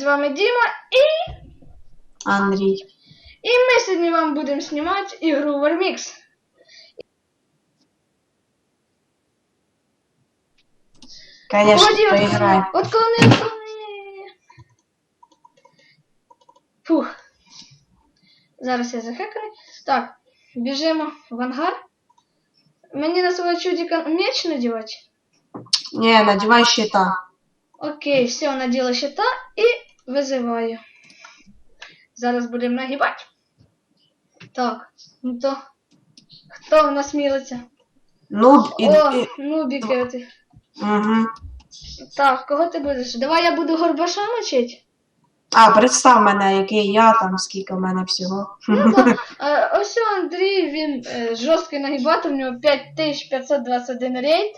з вами Діма, і, Андрій. і ми сьогодні вам будемо знімати ігру Warmix. Конечно, Годі, от поіграй. коли- От коли не коли... Фух. Зараз я захекаю. Так, біжимо в ангар. Мені на свого чудика меч надівати. Ні, надівай щита. Окей, все, наділа щита і визиваю. Зараз будемо нагибати. Так, ну то. Хто в нас мілиться? Ну, і... О, нубіки оти. Угу. Так, кого ти будеш? Давай я буду горбаша мочить. А, представ мене, який я там, скільки в мене всього. Ну, да. Е, Ось Андрій, він е, жорсткий нагибатор, у нього 5521 рейд.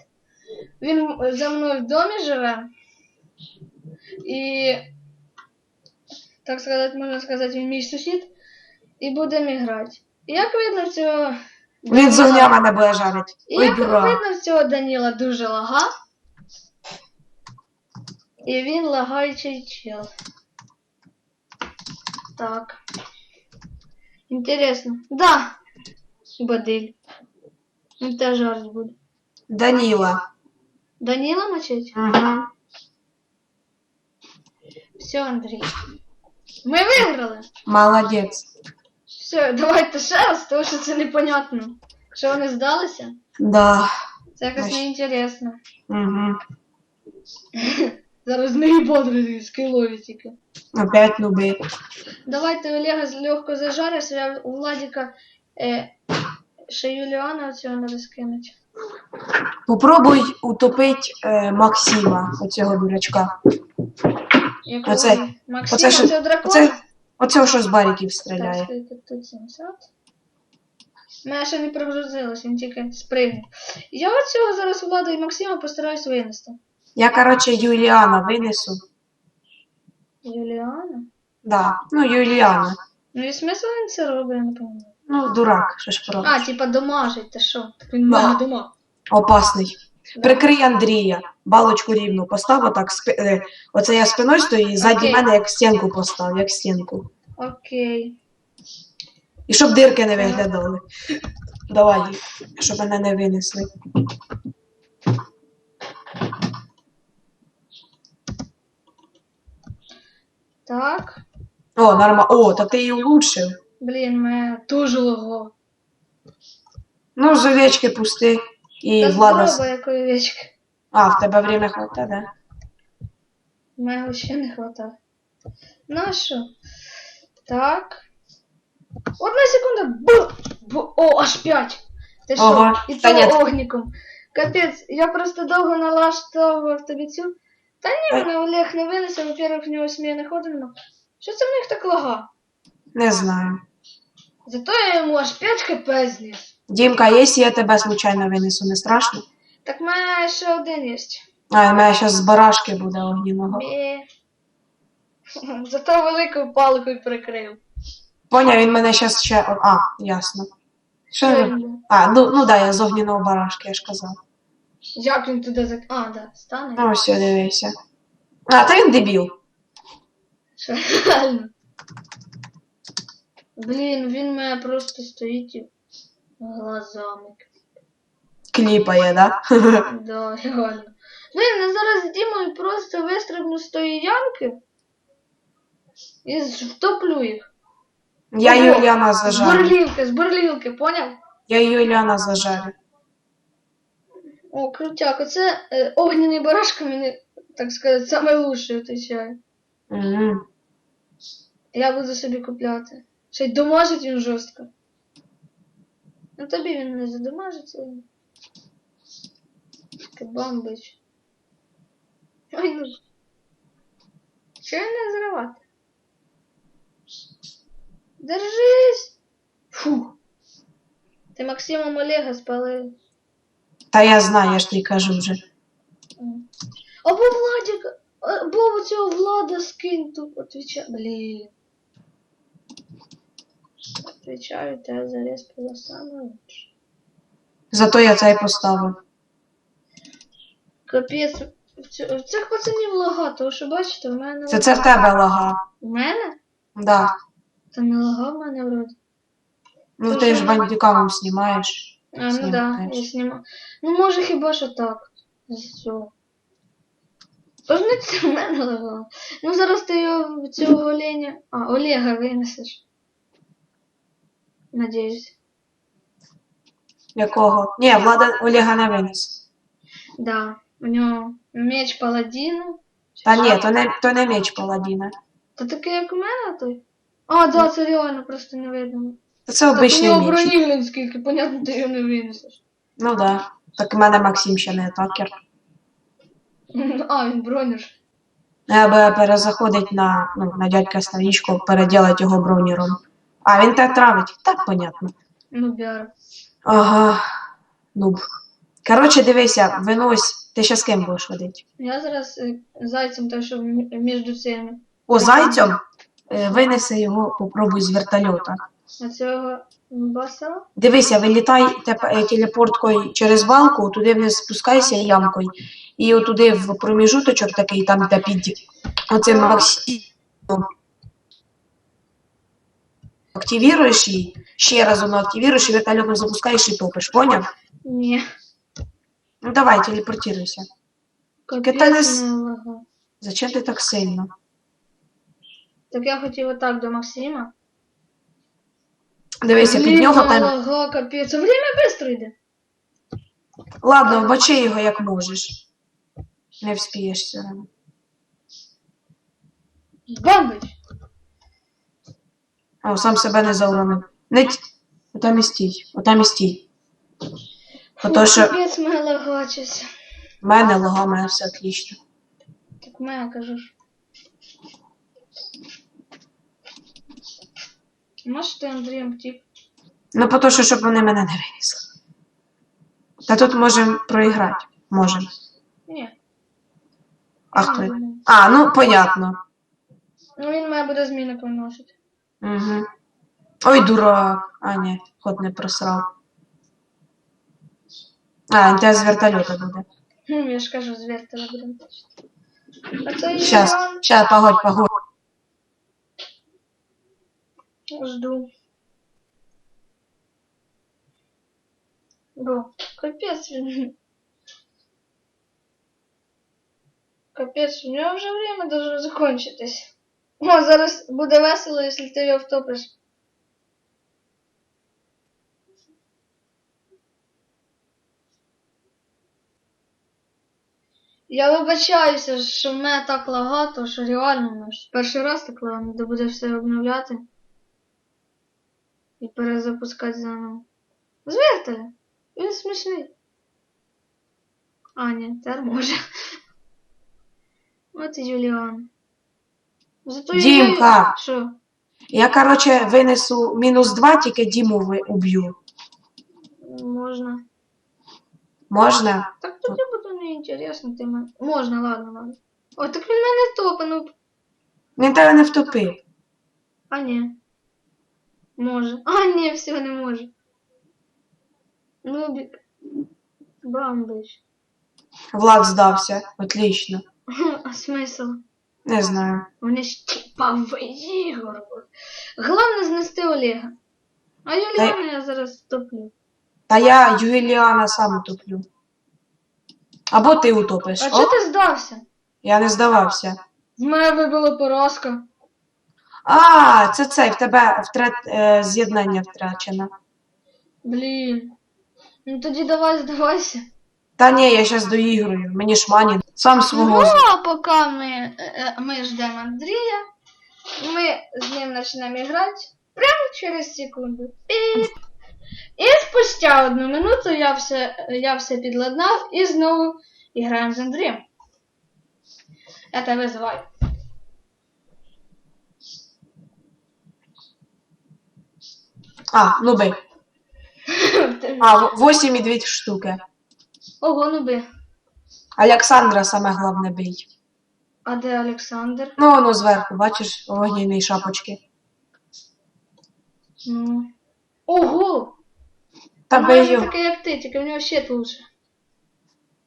Він е, за мною в домі живе. І, так сказати, можна сказати, він мій сусід. І будемо грати. І Як видно, в цього. Він з огня мене буде жарить. І Ой, як дурак. видно, в цього Даніла дуже лага. І він лагаючий чел. Так. Інтересно. Да. Бадиль. Він теж жарт буде. Даніла. Даніла мочить? Угу. Все, Андрій. Ми виграли. Молодець. Все, давайте ще раз, тому що це непонятно. Що вони здалися? Да. Це якось Ось. неінтересно. Угу. Зараз не бодри скилові тільки. Опять нуби. Давайте Олега легко зажариш, я у Владіка е, ще Юліана оцього треба скинути. Попробуй утопить е, Максима, оцього дурачка. Якого? Оце- Максима, оце цього дракона? Оце, оцього, що з бариків Так, стріляє. скільки тут 70. Мене ще не прогрузилось, він тільки спригнув. Я от цього зараз Влада і Максима постараюсь винести. Я, короче, Юліана винесу. Юліана? Да. Ну, Юліана. Ну і смисл він це робить, я не пам'ятаю. Ну, дурак, що ж про. А, типа домажить, ти що? Так він Да. має дома. Опасний. Прикрий Андрія. Балочку рівну постав, отак. Спи... е, Оце я спиною стою і ззаді Окей. мене як стінку постав, як стінку. Окей. І щоб дирки не виглядали. Давай, щоб мене не винесли. Так. О, норма. О, та ти її улучшив. Блін, мене дуже лого. Ну, з овечки пусти. І Та влада. якої. А, в тебе время хватає, да? Мене ще не хватає. На що? Так. Одна секунда. Бу! Бу! О, аж п'ять. Ти що? І це ні. огніком. Капець, я просто довго налаштовував тобі цю. Та ні, мене Олег не винесе, во-первых, в нього смія не ходимо. Що це в них так лага? Не знаю. Зато я йому аж 5 хп зніс. Дімка, якщо я тебе случайно винесу, не страшно? Так в мене ще один є. А, у мене зараз з барашки буде огніного. Бі. Зато великою палкою прикрив. Поняв, він мене зараз ще. А, ясно. Що? А, ну, ну да, я з огняного барашки, я ж казав. Як він туди зак... А, да, стане. Ну, все, дивися. А, та він дебіл. Що, Реально. Блін, він мене просто стоїть і глазами. Кліпає, да? Да, реально. Блін, я зараз з Дімою просто вистрибну з тої ямки і втоплю їх. Я Юліана З зажарю. бурлівки, з бурлівки, поняв? Я Юліана зажарю. О, крутяк, оце е, огняний барашка мені, так сказати, саме лучше отвечає. Угу. Я буду собі купляти. Ще й домажить він жорстко. Ну тобі він не задомажиться. Кабамбич. Ой, ну. Що не зривати? Держись! Фух. Ти Максимом Олега спалив. Та я знаю, я ж тобі кажу вже. Або Владик, або цього Влада скинь тут, отвечай. Блін. Отвечаю, тебе зарез було саме лучше. Зато я це і поставив. Капець, в, цю- в цих пацанів лага, тому що бачите, в мене. Це це в тебе лага. В мене? Да. Та не лага в мене вроді. Ну ти ж бандикамом знімаєш. А, ну да, Знімаєш. я знімаю. Ну може хіба що так. З цього. Тож не це в мене лагало. Ну зараз ти його цього оленя. А, Олега винесеш. Надіюсь. Якого? Ні, влада Олега не винес. Да. У нього меч паладіна. Та ні, то не, то не меч паладіна. Та таке, як у мене той. А, да, це реально просто не видно. Та це Так у обичний нього меч. броні, глянь, скільки, понятно, ти його не винесеш. Ну да. Так в мене Максим ще не атакер. А, він бронюш. Треба перезаходить на, ну, на дядька страничку, переділати його броніром. А він так травить. Так понятно. Ну, біар. Ага. Нуб. Коротше, дивися, винось. Ти ще з ким будеш ходити? Я зараз е, зайцем той, що між цими. О, зайцем е, винеси його, попробуй з вертольота. А цього баса. Дивися, вилітай теп- е, телепорткою через балку, туди вниз спускайся ямкою. І отуди в проміжуточок такий, там де під оцим Максимом. Активіруєш її, ще раз воно активіруєш і вертольотом запускаєш і топиш, поняв? Ні. Ну давай, телепортируйся. Не лага. Зачем ти так сильно? Так я хотів отак до Максима. Дивися, під нього там. Лага, капець. Время швидко йде. Ладно, вбачи його як можеш. Не вспієш все одно. Бомбить. О, сам себе не зауронив. Не т... Отам і стій. Отам і стій. Ото що Капець мене лагачиться. в мене лога, в мене все отлично. Так мене кажеш. Може ти Андрієм тип? Ну, по то, що щоб вони мене не винесли. Та тут можемо проіграти. Можемо. Ні. А хто? А, ну понятно. Ну він має буде зміни приносити. Угу. Ой, дурак. А, ні, ход не просрав. А, він тебе з вертольота буде. Хм, я ж кажу, з вертера будемо точити. А це Щас, Іван. щас, погодь, погодь. Жду. Бо, капець він. Капець, у нього вже время должно закончитись. О, зараз буде весело, якщо ти його втопиш. Я вибачаюся, що в мене так лагато, що реально ну, ж перший раз так лагано, де буде все обновляти. І перезапускати заново. Звертали. Він смішний. А, ні, тепер може. От і Юліан. Зато я- Дімка! Що? Я, короче, винесу мінус два, тільки Діму ви- уб'ю. Можна. Можна? Так тоді буде неінтересно, ти мене. Можна, ладно, ладно. О, так він мене топанув. Він тебе не втопив. А ні. Може. А, ні, все не може. Ну, бі... Бамбич. Влад здався. Отлично. А смисл? Не знаю. Вони ж типа ігор. Головне знести Олега. А Юліана я зараз топлю. Та я Юліана сам утоплю. Або ти утопиш. А чого ти здався? я не здавався. В мене вибила поразка. А, це цей, в тебе втрат, е, з'єднання втрачено. Блін. Ну тоді давай здавайся. Та ні, я щас доіграю. Мені ж мані. Сам свого. Ну, а поки ми, е, е, ми ждемо Андрія, ми з ним почнемо грати прямо через секунду. І, і спустя одну минуту я все, я все підладнав і знову граємо з Андрієм. Я тебе зваю. А, ну би. А, 8 і 2 штуки. Ого, ну би. Олександра саме головне бий. А де Олександр? Ну, воно зверху, бачиш, у вогняної шапочки. Ну. Ого! Та бий його. таке, як ти, тільки в нього щит лучше.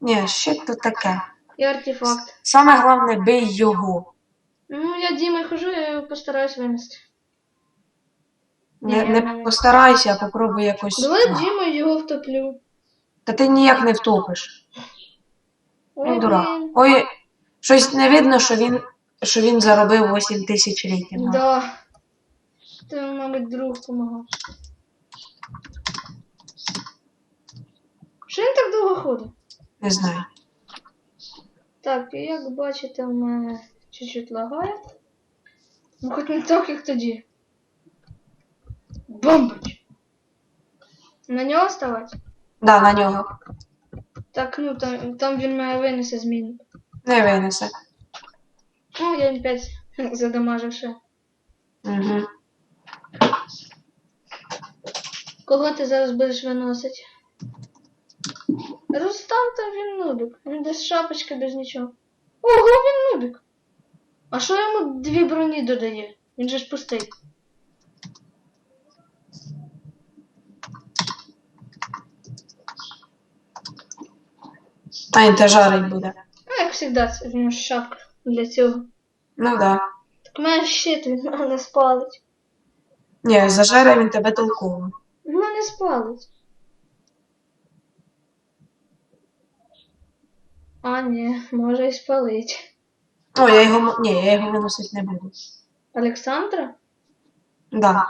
Ні, ще то таке. І артефакт. Саме головне, бий його. Ну, я Дімою хожу, я його постараюсь винести. Не, не постарайся, а попробуй якось. Давай Дімою його втоплю. Та ти ніяк не втопиш. Ой, Він дурак. Ой, щось не видно, що він, що він заробив 8 тисяч рейтингу. Да. Ти, мабуть, друг помагав. Що він так довго ходить? Не знаю. Так, і як бачите, в мене чуть-чуть лагає. Ну хоч не так, як тоді. Бомбить! На нього ставати? Да, на нього. Так, ну там, там він має винесе зміну. Не винесе. Ну, я 5 задамажив ще. Угу. Кого ти зараз будеш виносити? Рустам там він нубик. Він без шапочки, без нічого. Ого, він нубик. А що йому дві броні додає? Він же ж пустий. Та він те жарить буде. Ну, як завжди, в нього шапка для цього. Ну да. Так має щит, він не спалить. Ні, зажере він тебе толково. Ну не спалить. А, ні, може і спалить. О, я його. Ні, я його виносити не буду. Олександра? Да.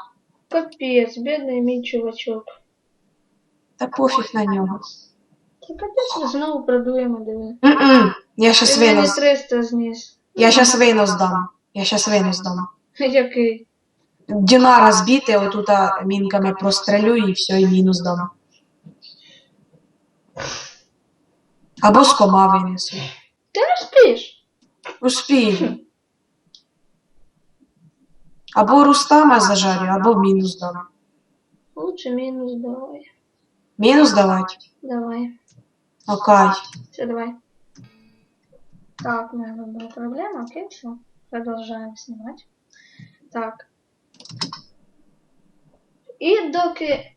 Капець, бідний мій чувачок. Та пофіг на нього. Та капець знову продуємо, диви. М-м. Я щас Ти мені винос. 300 зніс. Я щас винос дам. Я щас винос дам. Який? Дінара збити, отута мінками прострелю і все, і мінус дам. Або з кома винесу. Ти не спиш? Успію. Або Рустама зажарю, або мінус дам. Лучше мінус давай. Мінус давати? Давай. Окей. Все, давай. Так, у меня была проблема, окей, все. Продолжаем снимать. Так. І доки,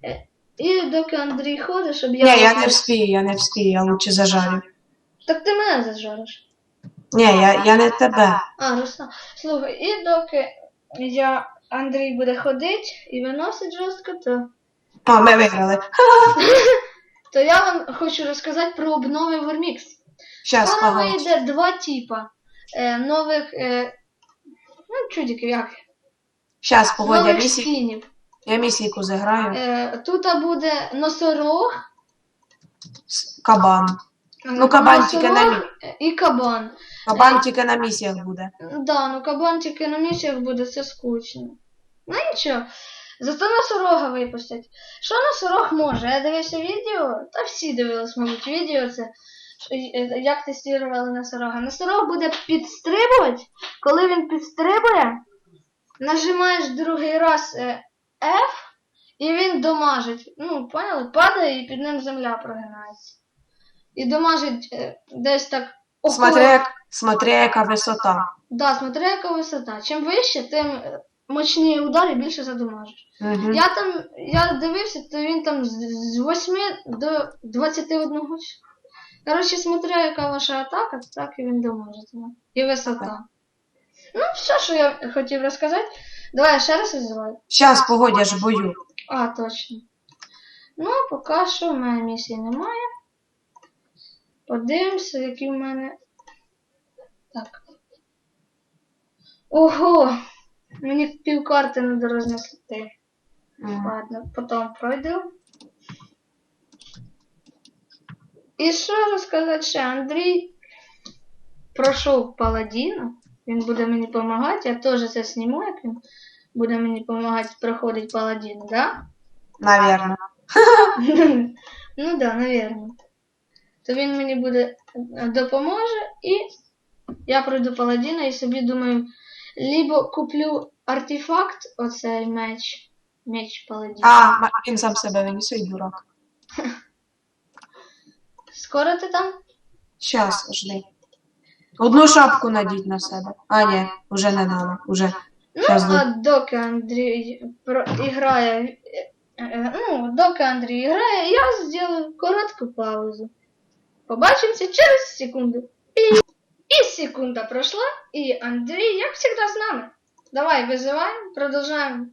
і доки Андрій ходить, щоб я... Ні, я не вспію, я не вспію, я лучше зажарю. Так ти мене зажариш. Ні, я, я не тебе. А, Руслан. Слухай, і доки я Андрій буде ходити і виносить жорстко, то, О, ми виграли. то я вам хочу розказати про обнови Скоро погодь. вийде два типа е, нових е, ну, чудиків, як? Щас, погодь, я, нових місі... скінів. я місійку заграю. Е, тут буде носорог, С- Кабан. Ну, кабан тільки на носорог і кабан. Кабан тільки на місіях буде. Да, ну кабан тільки на місіях буде, це скучно. Ну нічого. Зато носорога випустять. Що носорог може? Я дивився відео, та всі дивились, мабуть, відео це. е, Як тестували носорога. Носорог буде підстрибувати. Коли він підстрибує, нажимаєш другий раз е, F, і він домажить. Ну, поняли? Падає і під ним земля прогинається. І домажить е, десь так. Смотри, смотри, яка висота. Да, смотри, яка висота. Чим вище, тим е, мощніше удар і більше задумажиш. Угу. Я там, я дивився, то він там з з 8 до 21. Коротше, смотря яка ваша атака, так і він домажить. ну. І висота. Ну, все, що я хотів розказати. Давай я ще раз визиваю. Щас, погодь, я ж бою. А, точно. Ну, поки що в мене місії немає. Подивимося, які в мене. Так. Ого! Карти не рознесли. М. Ладно, потім пройду. І що розказати ще? Андрій пройшов паладіна. Він буде мені допомагати. Я теж це зніму, як він буде мені допомагати проходити паладіну, да? Навірно. ну да, наверное. То він мені буде е, допоможе і я пройду паладіна і собі думаю, либо куплю артефакт, оцей меч, меч паладіна. А, він сам себе виніс, ой, дурак. Скоро ти там? Щас, жди. Одну шапку надіть на себе. А, ні, уже не надо. Уже. Ну, Щас а доки Андрій про... грає, е, е, ну, доки Андрій грає, я зроблю коротку паузу. Побачимося через секунду. І, і секунда пройшла, і Андрій, як завжди, з нами. Давай, визиваємо, продовжаємо.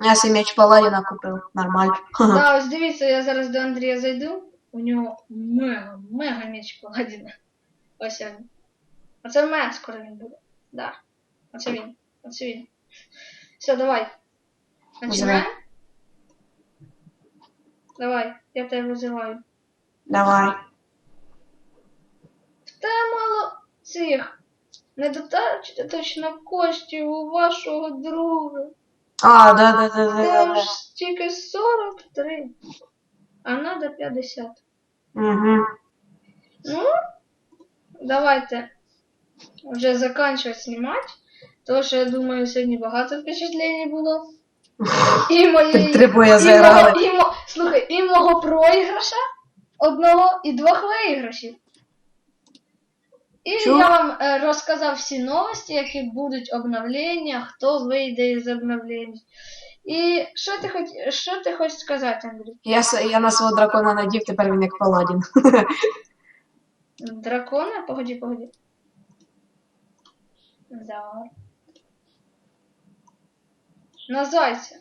Я собі меч паладіна купив. Нормально. Да, ось дивіться, я зараз до Андрія зайду. У нього мега, мега меч паладіна. Ось він. Оце в мене скоро він буде. Да. Оце він. Оце він. Все, давай. Починаємо? Давай, я тебе визиваю. Давай. В тебе мало цих недостаточно коштів у вашого друга. А, да, да, да, да, Там да. ж тільки 43. А надо 50. Угу. Ну, давайте вже заканчивать снимать. Тому що я думаю, сьогодні багато впечатлень було. І моєї. І і мо- слухай, і мого проіграша одного і двох виграшів. І Чого? я вам е, розказав всі новості, які будуть обновлення, хто вийде із обновлень. І що ти хоч, що ти хочеш сказати, Андрій? Я, с- я на свого дракона надів, тепер він як паладін. Дракона? Погоди, погоди. Да. На зайця.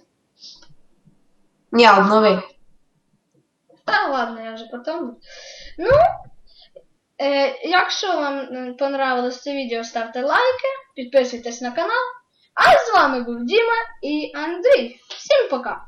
Ні, обнови. Та ладно, я вже потім. Ну, якщо вам понравилось це відео, ставте лайки, підписуйтесь на канал. А з вами був Діма і Андрій. Всім пока!